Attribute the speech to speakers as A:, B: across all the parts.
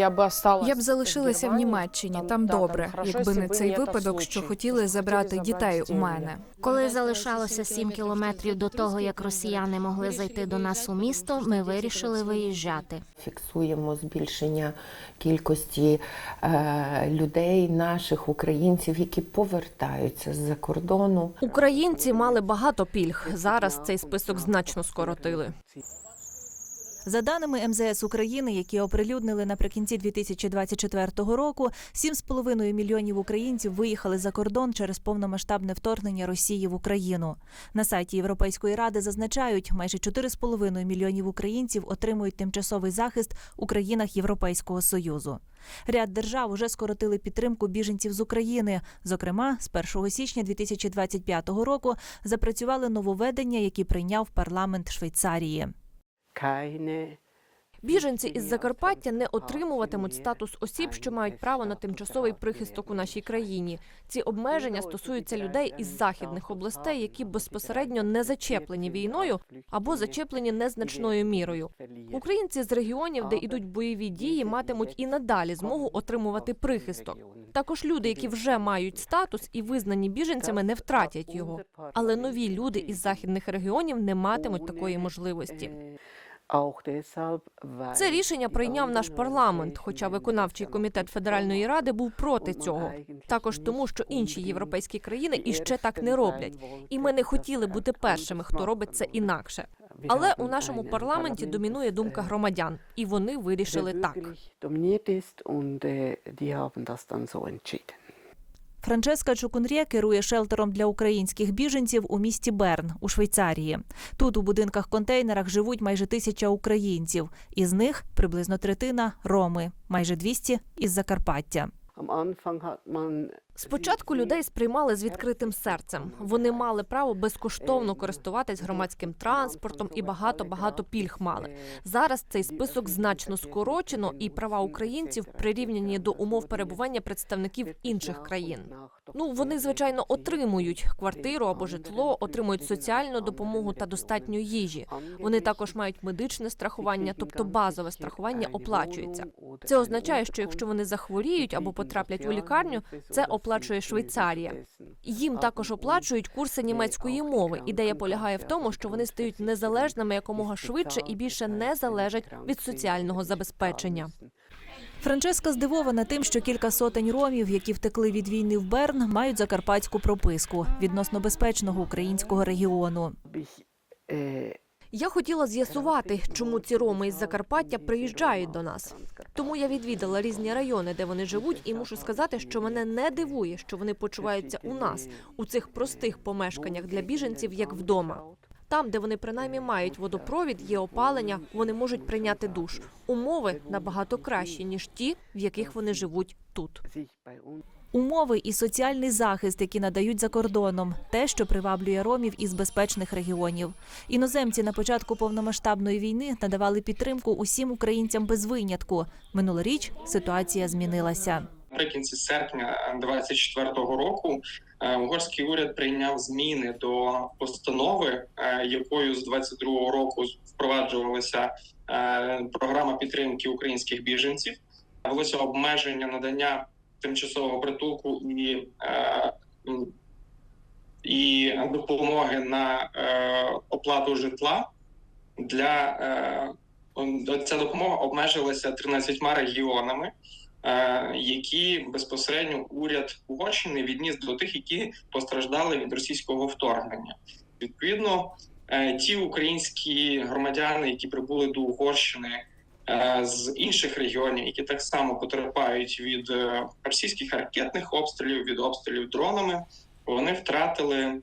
A: я б осталась.
B: Я б залишилася в Німеччині, там добре, якби не цей випадок, що хотіли забрати дітей у мене.
C: Коли залишалося 7 кілометрів до того, як росіяни могли зайти до нас у місто, ми вирішили виїжджати.
D: Фіксуємо збільшення кількості е, людей, наших українців, які повертаються з-за кордону.
E: Українці мали багато пільг. Зараз цей список значно скоротили.
F: За даними МЗС України, які оприлюднили наприкінці 2024 року, 7,5 мільйонів українців виїхали за кордон через повномасштабне вторгнення Росії в Україну. На сайті Європейської ради зазначають, майже 4,5 мільйонів українців отримують тимчасовий захист у країнах Європейського союзу. Ряд держав уже скоротили підтримку біженців з України. Зокрема, з 1 січня 2025 року запрацювали нововведення, які прийняв парламент Швейцарії.
E: Біженці із Закарпаття не отримуватимуть статус осіб, що мають право на тимчасовий прихисток у нашій країні. Ці обмеження стосуються людей із західних областей, які безпосередньо не зачеплені війною або зачеплені незначною мірою. Українці з регіонів, де йдуть бойові дії, матимуть і надалі змогу отримувати прихисток. Також люди, які вже мають статус і визнані біженцями, не втратять його. Але нові люди із західних регіонів не матимуть такої можливості. Це рішення прийняв наш парламент, хоча виконавчий комітет Федеральної ради був проти цього. Також тому, що інші європейські країни іще так не роблять, і ми не хотіли бути першими, хто робить це інакше. Але у нашому парламенті домінує думка громадян, і вони вирішили так.
F: Франческа Чукунрє керує шелтером для українських біженців у місті Берн у Швейцарії. Тут у будинках-контейнерах живуть майже тисяча українців. Із них приблизно третина роми, майже 200 із Закарпаття.
E: Спочатку людей сприймали з відкритим серцем. Вони мали право безкоштовно користуватись громадським транспортом і багато багато пільг мали. Зараз цей список значно скорочено, і права українців прирівняні до умов перебування представників інших країн. Ну вони звичайно отримують квартиру або житло, отримують соціальну допомогу та достатньо їжі. Вони також мають медичне страхування, тобто базове страхування оплачується. Це означає, що якщо вони захворіють або потраплять у лікарню, це оплачує Швейцарія. Їм також оплачують курси німецької мови. Ідея полягає в тому, що вони стають незалежними якомога швидше і більше не залежать від соціального забезпечення.
F: Франческа здивована тим, що кілька сотень ромів, які втекли від війни в Берн, мають закарпатську прописку відносно безпечного українського регіону.
E: Я хотіла з'ясувати, чому ці роми із Закарпаття приїжджають до нас. Тому я відвідала різні райони, де вони живуть, і мушу сказати, що мене не дивує, що вони почуваються у нас у цих простих помешканнях для біженців, як вдома. Там, де вони принаймні мають водопровід, є опалення, вони можуть прийняти душ. Умови набагато кращі ніж ті, в яких вони живуть тут.
F: Умови і соціальний захист, які надають за кордоном, те, що приваблює ромів із безпечних регіонів. Іноземці на початку повномасштабної війни надавали підтримку усім українцям без винятку. Минулоріч ситуація змінилася.
G: Наприкінці серпня 24-го року е, угорський уряд прийняв зміни до постанови, е, якою з 22-го року впроваджувалася е, програма підтримки українських біженців. Велося обмеження надання тимчасового притулку і, е, і допомоги на е, оплату житла для е, ця допомога обмежилася 13 регіонами які безпосередньо уряд Угорщини відніс до тих, які постраждали від російського вторгнення. Відповідно, ті українські громадяни, які прибули до Угорщини з інших регіонів, які так само потерпають від е, російських ракетних обстрілів, від обстрілів дронами, вони втратили е,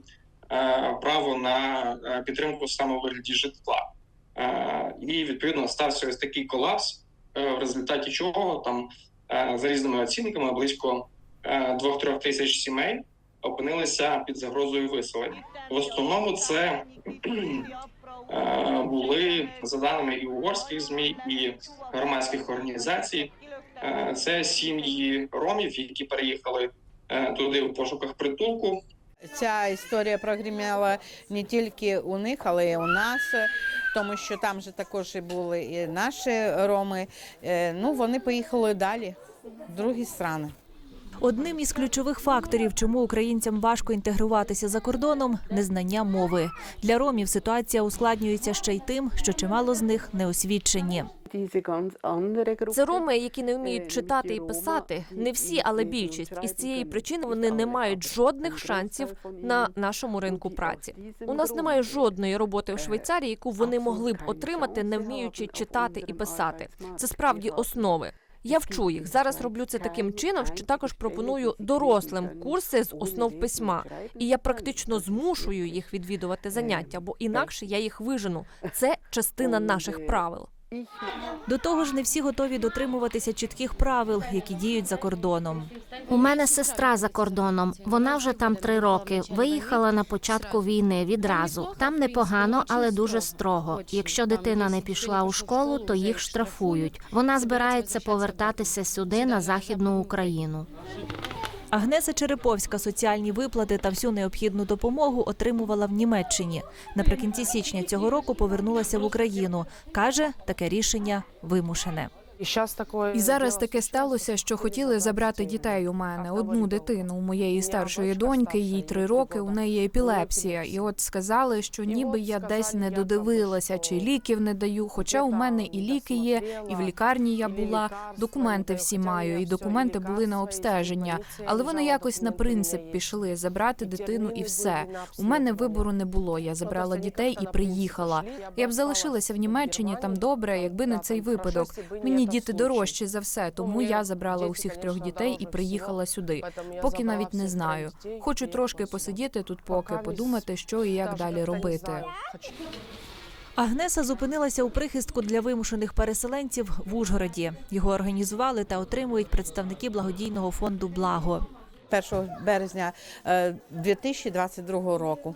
G: право на е, підтримку саме вигляді житла. Е, І відповідно стався ось такий колапс, е, в результаті чого там е, за різними оцінками близько 2-3 тисяч сімей опинилися під загрозою виселення. В основному це е, були за даними і угорських змі, і громадських організацій. е, Це сім'ї ромів, які переїхали е, туди у пошуках притулку.
H: Ця історія прогреміла не тільки у них, але й у нас,
A: тому що там же також і були і наші роми. Е, Ну, вони поїхали далі, в другі страни.
F: Одним із ключових факторів, чому українцям важко інтегруватися за кордоном незнання мови. Для ромів ситуація ускладнюється ще й тим, що чимало з них неосвідчені.
E: Це роми, які не вміють читати і писати. Не всі, але більшість. І з цієї причини вони не мають жодних шансів на нашому ринку праці. У нас немає жодної роботи в Швейцарії, яку вони могли б отримати, не вміючи читати і писати. Це справді основи. Я вчу їх зараз. Роблю це таким чином, що також пропоную дорослим курси з основ письма, і я практично змушую їх відвідувати заняття, бо інакше я їх вижену. Це частина наших правил.
F: До того ж, не всі готові дотримуватися чітких правил, які діють за кордоном.
C: У мене сестра за кордоном. Вона вже там три роки. Виїхала на початку війни відразу. Там непогано, але дуже строго. Якщо дитина не пішла у школу, то їх штрафують. Вона збирається повертатися сюди на західну Україну.
F: Агнеса Череповська соціальні виплати та всю необхідну допомогу отримувала в Німеччині. Наприкінці січня цього року повернулася в Україну. каже, таке рішення вимушене.
B: І зараз таке сталося, що хотіли забрати дітей у мене. Одну дитину у моєї старшої доньки, їй три роки. У неї епілепсія. І от сказали, що ніби я десь не додивилася, чи ліків не даю. Хоча у мене і ліки є, і в лікарні я була. Документи всі маю, і документи були на обстеження. Але вони якось на принцип пішли забрати дитину, і все. У мене вибору не було. Я забрала дітей і приїхала. Я б залишилася в Німеччині там добре, якби не цей випадок. Мені діти дорожчі за все, тому я забрала усіх трьох дітей і приїхала сюди. Поки навіть не знаю. Хочу трошки посидіти тут, поки подумати, що і як далі робити.
F: Агнеса зупинилася у прихистку для вимушених переселенців в Ужгороді. Його організували та отримують представники благодійного фонду Благо.
A: 1 березня е, 2022 року.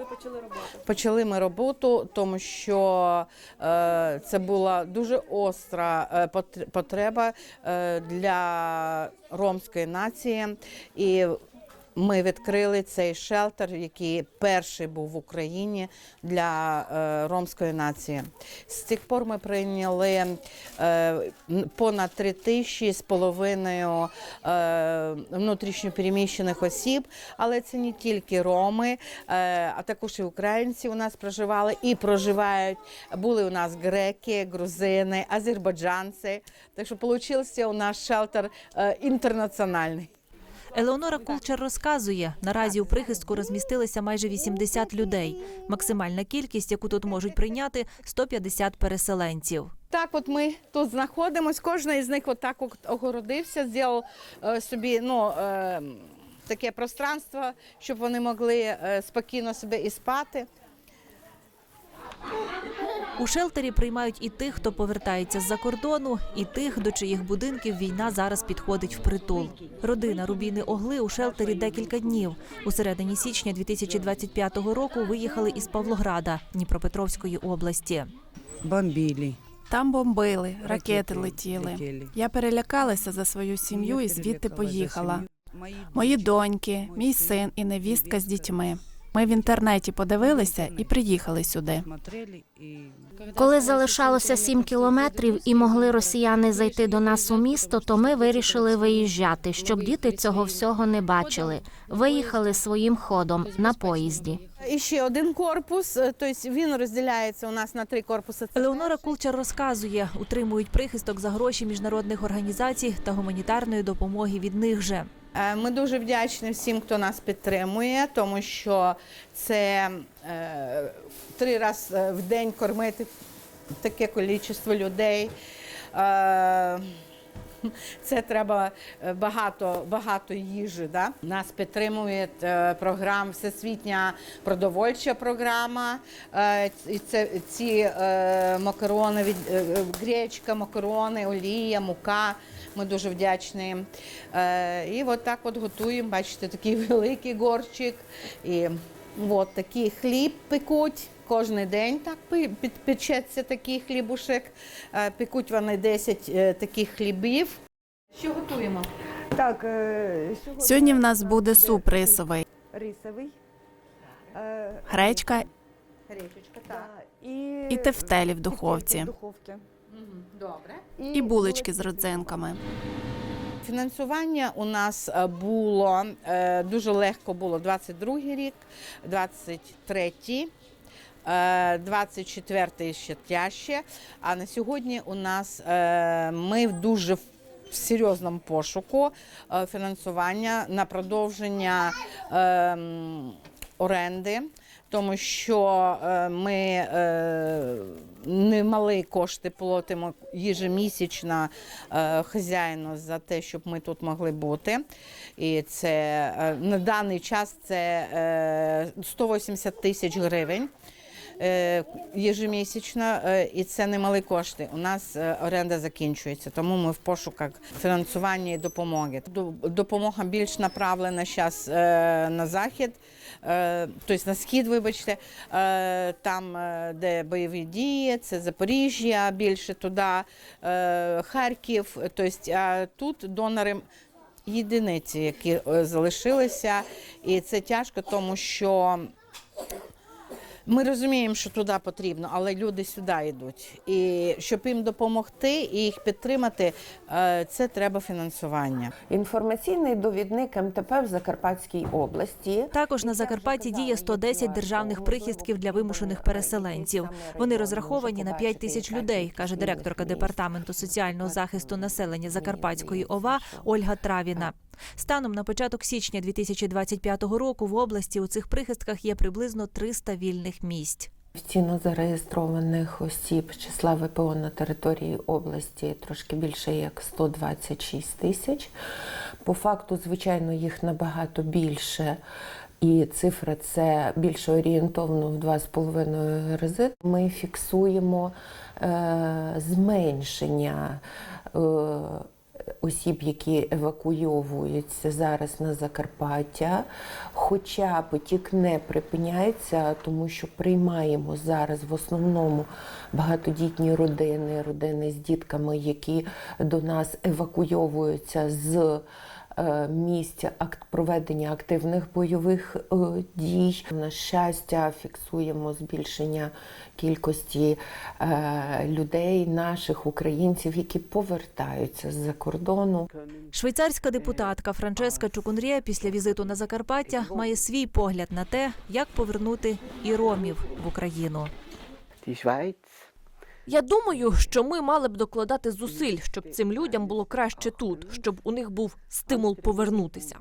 A: Ви почали роботу? Почали ми роботу, тому що е, це була дуже остра е, потреба е, для ромської нації. І ми відкрили цей шелтер, який перший був в Україні для е, ромської нації. З тих пор ми прийняли е, понад три тисячі з половиною е, внутрішньопереміщених осіб, але це не тільки роми, а також і українці у нас проживали і проживають. Були у нас греки, грузини, азербайджанці. Так що вийшов у нас шелтер інтернаціональний.
F: Елеонора Кулчар розказує, наразі у прихистку розмістилися майже 80 людей. Максимальна кількість, яку тут можуть прийняти, 150 переселенців.
A: Так, от ми тут знаходимося. Кожен із них отак от огородився, зробив е, собі ну, е, таке пространство, щоб вони могли е, спокійно себе і спати.
F: У шелтері приймають і тих, хто повертається з-за кордону, і тих, до чиїх будинків війна зараз підходить впритул. Родина Рубіни Огли у шелтері декілька днів. У середині січня 2025 року виїхали із Павлограда Дніпропетровської області.
H: Бомбили.
I: Там бомбили, ракети
H: летіли.
I: летіли. Я перелякалася за свою сім'ю і звідти поїхала. Мої доньки, мій син і невістка з дітьми. Ми в інтернеті подивилися і приїхали сюди.
C: Коли залишалося сім кілометрів і могли росіяни зайти до нас у місто, то ми вирішили виїжджати, щоб діти цього всього не бачили. Виїхали своїм ходом на поїзді.
A: І ще один корпус, тобто він розділяється у нас на три корпуси.
F: Елеонора Кулчар розказує, утримують прихисток за гроші міжнародних організацій та гуманітарної допомоги від них же.
A: Е, Ми дуже вдячні всім, хто нас підтримує, тому що це е, три рази в день кормити таке кількість людей. Е, це треба е, багато, багато їжі. Да? Нас підтримує е, програма, всесвітня продовольча програма. Е, і це ці е, макарони, е, гречка, макарони, олія, мука. Ми дуже вдячні. Е, і от так от готуємо. Бачите, такий великий горчик. І от такий хліб пекуть. Кожен день так печеться такий хлібушек. Е, Пекуть вони 10 е, таких хлібів. Що готуємо?
H: Так, е,
I: Сьогодні в нас буде суп рисовий,
H: рисовий.
I: Гречка І тефтелі в духовці,
A: Добре.
I: і булочки з родзинками.
A: Фінансування у нас е, було е, дуже легко було 22 рік, 23 е, 24 ще тяжче. А на сьогодні у нас е, ми в дуже в серйозному пошуку е, фінансування на продовження е, оренди. Тому що е, ми е, немалі кошти платимо їжемісячно е, хазяїну за те, щоб ми тут могли бути. І це е, на даний час це е, 180 тисяч гривень. Е, Єжемісячно, е, і це немалі кошти. У нас е, оренда закінчується, тому ми в пошуках фінансування і допомоги. Допомога більш направлена зараз на захід, тобто на схід, вибачте, там, де бойові дії, це Запоріжжя, більше туди, Харків. Тобто, тут донори єдиниці, які залишилися, і це тяжко, тому що. Ми розуміємо, що туди потрібно, але люди сюди йдуть. І щоб їм допомогти і їх підтримати, е, це треба фінансування.
D: Інформаційний довідник МТП в Закарпатській області.
F: Також на Закарпатті діє 110 державних прихистків для вимушених переселенців. Вони розраховані на 5 тисяч людей, каже директорка департаменту соціального захисту населення Закарпатської ОВА Ольга Травіна. Станом на початок січня 2025 року в області у цих прихистках є приблизно 300 вільних місць.
D: Офіційно зареєстрованих осіб числа ВПО на території області трошки більше як 126 тисяч. По факту, звичайно, їх набагато більше. І цифра це більше орієнтовно в 2,5 рази. Ми фіксуємо е, зменшення е, осіб, які евакуйовуються зараз на Закарпаття. Хоча потік не припиняється, тому що приймаємо зараз в основному багатодітні родини, родини з дітками, які до нас евакуйовуються з е, місця акт проведення активних бойових е, дій. На щастя, фіксуємо збільшення кількості е, людей, наших українців, які повертаються з-за кордону.
F: Швейцарська депутатка Франческа Чукунрія після візиту на Закарпаття має свій погляд на те, як повернути і ромів в Україну.
E: Я думаю, що ми мали б докладати зусиль, щоб цим людям було краще тут, щоб у них був стимул повернутися.